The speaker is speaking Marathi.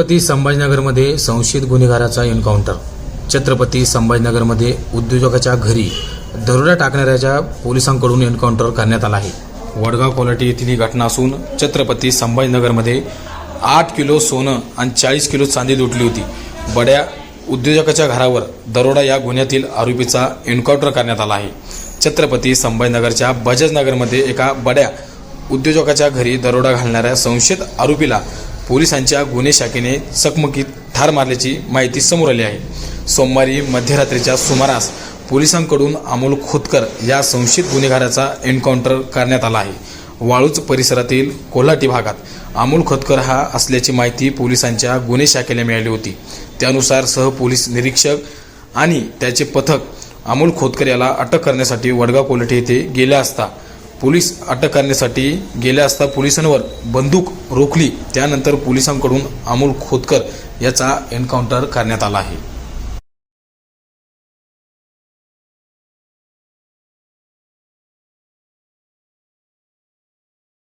छत्रपती संभाजीनगरमध्ये संशयित गुन्हेगाराचा एन्काउंटर. छत्रपती संभाजीनगरमध्ये उद्योजकाच्या घरी दरोडा टाकणाऱ्याच्या पोलिसांकडून एन्काउंटर करण्यात आला आहे. वडगाव कोलाटी येथील ही घटना असून छत्रपती संभाजीनगरमध्ये आठ किलो सोनं आणि चाळीस किलो चांदी लुटली होती. बड्या उद्योजकाच्या घरावर दरोडा या गुन्ह्यातील आरोपीचा एन्काउंटर करण्यात आला आहे. छत्रपती संभाजीनगरच्या बजाजनगरमध्ये एका बड्या उद्योजकाच्या घरी दरोडा घालणाऱ्या संशयित आरोपीला पोलिसांच्या गुन्हे शाखेने चकमकीत ठार मारल्याची माहिती समोर आली आहे. सोमवारी मध्यरात्रीच्या सुमारास पोलिसांकडून अमोल खोतकर या संशयित गुन्हेगाराचा एन्काउंटर करण्यात आला आहे. वाळूच परिसरातील कोल्हाटी भागात अमोल खोतकर हा असल्याची माहिती पोलिसांच्या गुन्हे शाखेला मिळाली होती. त्यानुसार सहपोलीस निरीक्षक आणि त्याचे पथक अमोल खोतकर याला अटक करण्यासाठी वडगाव कोल्हाटी येथे गेले असता पोलीस अटक करण्यासाठी गेल्या असता पोलिसांवर बंदूक रोखली. त्यानंतर पोलिसांकडून अमोल खोतकर याचा एन्काउंटर करण्यात आला आहे.